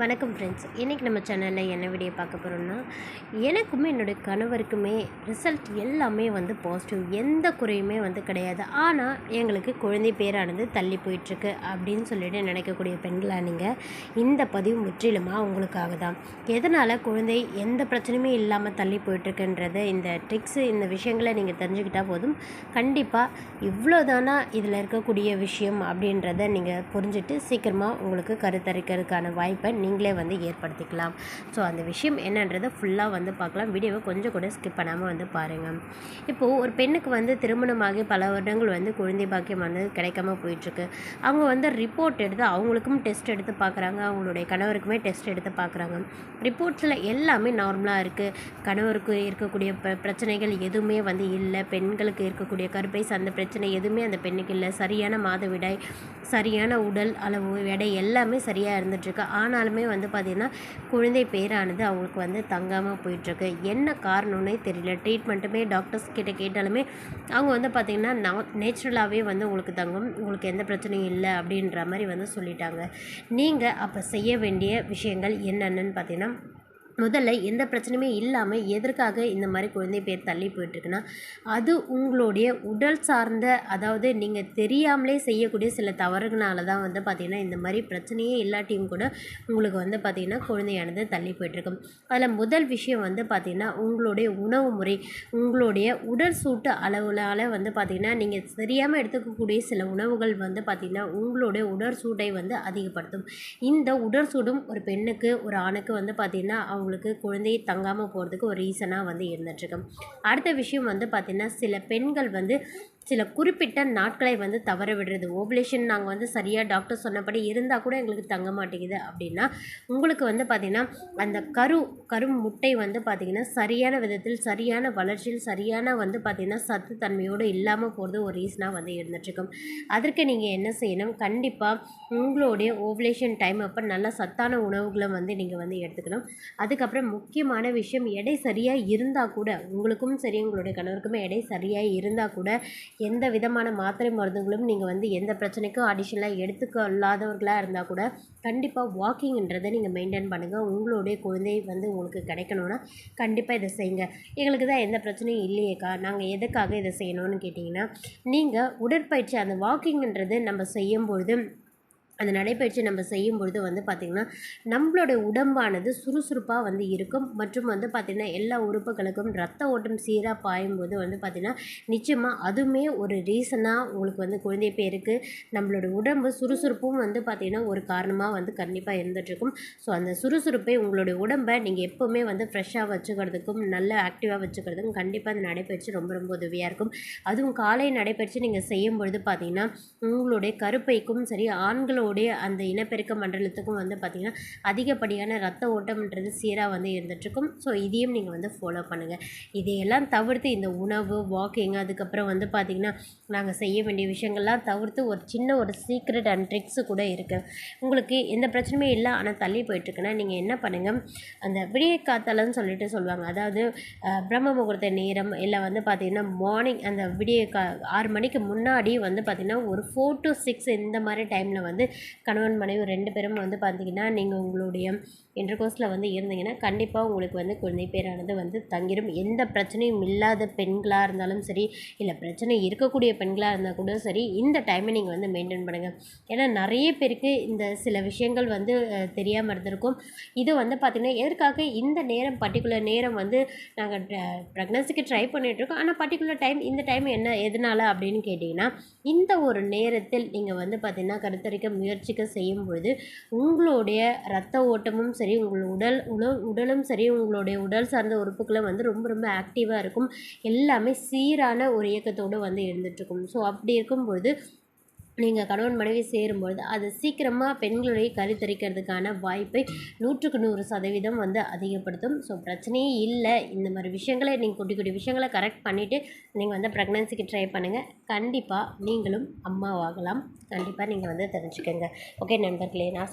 வணக்கம் ஃப்ரெண்ட்ஸ் இன்றைக்கி நம்ம சேனலில் என்ன வீடியோ பார்க்க போகிறோம்னா எனக்குமே என்னுடைய கணவருக்குமே ரிசல்ட் எல்லாமே வந்து பாசிட்டிவ் எந்த குறையுமே வந்து கிடையாது. ஆனால் எங்களுக்கு குழந்தை பேரானது தள்ளி போயிட்டுருக்கு அப்படின்னு சொல்லிட்டு நினைக்கக்கூடிய பெண்களாக நீங்கள் இந்த பதிவு முற்றிலுமாக உங்களுக்காக தான். எதனால் குழந்தை எந்த பிரச்சனையுமே இல்லாமல் தள்ளி போயிட்டுருக்குன்றத இந்த ட்ரிக்ஸு இந்த விஷயங்களை நீங்கள் தெரிஞ்சுக்கிட்டால் போதும். கண்டிப்பாக இவ்வளோதானா இதில் இருக்கக்கூடிய விஷயம் அப்படின்றத நீங்கள் புரிஞ்சுட்டு சீக்கிரமாக உங்களுக்கு கருத்தரிக்கிறதுக்கான வாய்ப்பை நீங்களே வந்து ஏற்படுத்திக்கலாம். ஸோ அந்த விஷயம் என்னன்றதை ஃபுல்லாக வந்து பார்க்கலாம். வீடியோவை கொஞ்சம் கூட ஸ்கிப் பண்ணாமல் வந்து பாருங்கள் இப்போது ஒரு பெண்ணுக்கு வந்து திருமணமாகி பல வருடங்கள் வந்து குழந்தை பாக்கியம் வந்து கிடைக்காம போயிட்டுருக்கு. அவங்க வந்து ரிப்போர்ட் எடுத்து அவங்களுக்கும் டெஸ்ட் எடுத்து பார்க்குறாங்க அவங்களுடைய கணவருக்குமே டெஸ்ட் எடுத்து பார்க்குறாங்க ரிப்போர்ட்ஸில் எல்லாமே நார்மலாக இருக்குது கணவருக்கு இருக்கக்கூடிய ப பிரச்சனைகள் எதுவுமே வந்து இல்லை. பெண்களுக்கு இருக்கக்கூடிய கருப்பை சார்ந்த பிரச்சனை எதுவுமே அந்த பெண்ணுக்கு இல்லை. சரியான மாதவிடாய் சரியான உடல் அளவு எடை எல்லாமே சரியாக இருந்துகிட்ருக்கு ஆனாலுமே வந்து பார்த்திங்கன்னா குழந்தை பேரானது அவங்களுக்கு வந்து தங்காமல் போயிட்டுருக்கு. என்ன காரணம்னே தெரியல. ட்ரீட்மெண்ட்டுமே டாக்டர்ஸ் கிட்ட கேட்டாலுமே அவங்க வந்து பார்த்திங்கன்னா நான் நேச்சுரலாகவே வந்து உங்களுக்கு தங்கும். உங்களுக்கு எந்த பிரச்சனையும் இல்லை அப்படின்ற மாதிரி வந்து சொல்லிட்டாங்க. நீங்கள் அப்போ செய்ய வேண்டிய விஷயங்கள் என்னென்னு பார்த்தீங்கன்னா முதல்ல எந்த பிரச்சனையுமே இல்லாமல் எதற்காக இந்த மாதிரி குழந்தை பேர் தள்ளி போயிட்டுருக்குன்னா அது உங்களுடைய உடல் சார்ந்த அதாவது நீங்கள் தெரியாமலே செய்யக்கூடிய சில தவறுகளால தான் வந்து பார்த்திங்கன்னா இந்த மாதிரி பிரச்சனையே இல்லாட்டியும் கூட உங்களுக்கு வந்து பார்த்திங்கன்னா குழந்தையானது தள்ளி போயிட்டுருக்கும். அதில் முதல் விஷயம் வந்து பார்த்திங்கன்னா உங்களுடைய உணவு முறை உங்களுடைய உடல் சூட்டு அளவுலால் வந்து பார்த்திங்கன்னா நீங்கள் தெரியாமல் எடுத்துக்கக்கூடிய சில உணவுகள் வந்து பார்த்திங்கன்னா உங்களுடைய உடற்சூட்டை வந்து அதிகப்படுத்தும். இந்த உடற்சூடும் ஒரு பெண்ணுக்கு ஒரு ஆணுக்கு வந்து பார்த்திங்கன்னா அவங்க அவங்களுக்கு குழந்தையை தங்காமல் போகிறதுக்கு ஒரு ரீசனாக வந்து இருந்துட்டுருக்கு. அடுத்த விஷயம் வந்து பார்த்திங்கன்னா சில பெண்கள் வந்து சில குறிப்பிட்ட நாட்களை வந்து தவற விடுறது. ஓவலேஷன் நாங்கள் வந்து சரியாக டாக்டர் சொன்னபடி இருந்தால் கூட எங்களுக்கு தங்க மாட்டேங்குது அப்படின்னா உங்களுக்கு வந்து பார்த்திங்கன்னா அந்த கரு கரு முட்டை வந்து பார்த்திங்கன்னா சரியான விதத்தில் சரியான வளர்ச்சியில் சரியான வந்து பார்த்திங்கன்னா சத்து தன்மையோடு இல்லாமல் போகிறது ஒரு ரீசனாக வந்து இருந்துட்டுருக்கும். அதற்கு நீங்கள் என்ன செய்யணும்? கண்டிப்பாக உங்களுடைய ஓவலேஷன் டைம் அப்போ நல்ல சத்தான உணவுகளை வந்து நீங்கள் வந்து எடுத்துக்கணும். அதுக்கப்புறம் முக்கியமான விஷயம் எடை சரியாக இருந்தால் கூட உங்களுக்கும் சரி உங்களுடைய கணவருக்குமே எடை சரியாக இருந்தால் கூட எந்த விதமான மாத்திரை மருந்துகளும் நீங்கள் வந்து எந்த பிரச்சனைக்கும் அடிஷனலாக எடுத்துக்கொள்ளாதவர்களாக இருந்தால் கூட கண்டிப்பாக வாக்கிங்ன்றதை நீங்கள் மெயின்டைன் பண்ணுங்கள் உங்களுடைய குழந்தை வந்து உங்களுக்கு கிடைக்கணும்னா கண்டிப்பாக இதை செய்யுங்க. எங்களுக்கு தான் எந்த பிரச்சனையும் இல்லையேக்கா. நாங்கள் எதுக்காக இதை செய்யணும்னு கேட்டிங்கன்னா நீங்கள் உடற்பயிற்சி அந்த வாக்கிங்ன்றது நம்ம செய்யும்பொழுது அந்த நடைப்பயிற்சி நம்ம செய்யும் பொழுது வந்து பார்த்திங்கன்னா நம்மளோட உடம்பானது சுறுசுறுப்பாக வந்து இருக்கும். மற்றும் வந்து பார்த்திங்கன்னா எல்லா உறுப்புகளுக்கும் ரத்த ஓட்டம் சீராக பாயும்போது வந்து பார்த்திங்கன்னா நிச்சயமாக அதுவுமே ஒரு ரீசனாக உங்களுக்கு வந்து குழந்தை பேருக்கு நம்மளோட உடம்பு சுறுசுறுப்பும் வந்து பார்த்திங்கன்னா ஒரு காரணமாக வந்து கண்டிப்பாக இருந்துகிட்ருக்கும் ஸோ அந்த சுறுசுறுப்பை உங்களுடைய உடம்பை நீங்கள் எப்போவுமே வந்து ஃப்ரெஷ்ஷாக வச்சுக்கிறதுக்கும் நல்ல ஆக்டிவாக வச்சுக்கிறதுக்கும் கண்டிப்பாக அந்த நடைப்பயிற்சி ரொம்ப ரொம்ப உதவியாக இருக்கும். அதுவும் காலை நடைப்பயிற்சி நீங்கள் செய்யும் பொழுது பார்த்திங்கன்னா உங்களுடைய கருப்பைக்கும் சரி ஆண்களோட நம்மளுடைய அந்த இனப்பெருக்க மண்டலத்துக்கும் வந்து பார்த்திங்கன்னா அதிகப்படியான ரத்த ஓட்டம்ன்றது சீராக வந்து இருந்துகிட்ருக்கும். ஸோ இதையும் நீங்கள் வந்து ஃபாலோ பண்ணுங்கள் இதையெல்லாம் தவிர்த்து இந்த உணவு வாக்கிங் அதுக்கப்புறம் வந்து பார்த்திங்கன்னா நாங்கள் செய்ய வேண்டிய விஷயங்கள்லாம் தவிர்த்து ஒரு சின்ன ஒரு சீக்ரெட் அண்ட் ட்ரிக்ஸு கூட இருக்குது உங்களுக்கு எந்த பிரச்சனையும் இல்லை. ஆனால் தள்ளி போயிட்டுருக்குன்னா நீங்கள் என்ன பண்ணுங்கள் அந்த விடிய காத்தாலன்னு சொல்லிட்டு சொல்லுவாங்க. அதாவது பிரம்ம முகூர்த்த நேரம் இல்லை வந்து பார்த்திங்கன்னா மார்னிங் அந்த விடிய கா ஆறு மணிக்கு முன்னாடி வந்து பார்த்திங்கன்னா ஒரு ஃபோர் டு சிக்ஸ் இந்த மாதிரி டைமில் வந்து கணவன் மனைவி ரெண்டு பேரும் வந்து பார்த்திங்கன்னா நீங்கள் உங்களுடைய இன்டர்கோர்ஸில் வந்து இருந்தீங்கன்னா கண்டிப்பாக உங்களுக்கு வந்து குழந்தை பேரானது வந்து தங்கிடும் எந்த பிரச்சனையும் இல்லாத பெண்களாக இருந்தாலும் சரி இல்லை பிரச்சனை இருக்கக்கூடிய பெண்களாக இருந்தால் கூட சரி இந்த டைமை நீங்கள் வந்து மெயின்டைன் பண்ணுங்கள் ஏன்னா நிறைய பேருக்கு இந்த சில விஷயங்கள் வந்து தெரியாமல் இருந்திருக்கும். இது வந்து பார்த்திங்கன்னா எதற்காக இந்த நேரம் பர்டிகுலர் நேரம் வந்து நாங்கள் ப்ரெக்னன்சிக்கு ட்ரை பண்ணிகிட்ருக்கோம் ஆனால் பர்டிகுலர் டைம் இந்த டைம் என்ன எதனால் அப்படின்னு கேட்டிங்கன்னா இந்த ஒரு நேரத்தில் நீங்கள் வந்து பார்த்திங்கன்னா கருத்தரிக்க முயற்சிக்க செய்யும் பொழுது உங்களுடைய ரத்த ஓட்டமும் சரி உங்கள் உடல் உணவு உடலும் சரி உங்களுடைய உடல் சார்ந்த உறுப்புகளும் வந்து ரொம்ப ரொம்ப ஆக்டிவாக இருக்கும். எல்லாமே சீரான ஒரு இயக்கத்தோடு வந்து இருந்துகிட்ருக்கும் ஸோ அப்படி இருக்கும்பொழுது நீங்கள் கணவன் மனைவி சேரும்பொழுது அது சீக்கிரமாக பெண்களுடைய கருத்தரிக்கிறதுக்கான வாய்ப்பை நூற்றுக்கு நூறு சதவீதம் வந்து அதிகப்படுத்தும். ஸோ பிரச்சனையே இல்லை. இந்த மாதிரி விஷயங்களை நீங்கள் குட்டி குட்டி விஷயங்களை கரெக்ட் பண்ணிவிட்டு நீங்கள் வந்து ப்ரெக்னன்சிக்கு ட்ரை பண்ணுங்கள் கண்டிப்பாக நீங்களும் அம்மாவாகலாம். கண்டிப்பாக நீங்கள் வந்து தெரிஞ்சுக்கோங்க. ஓகே நண்பர்களே நான்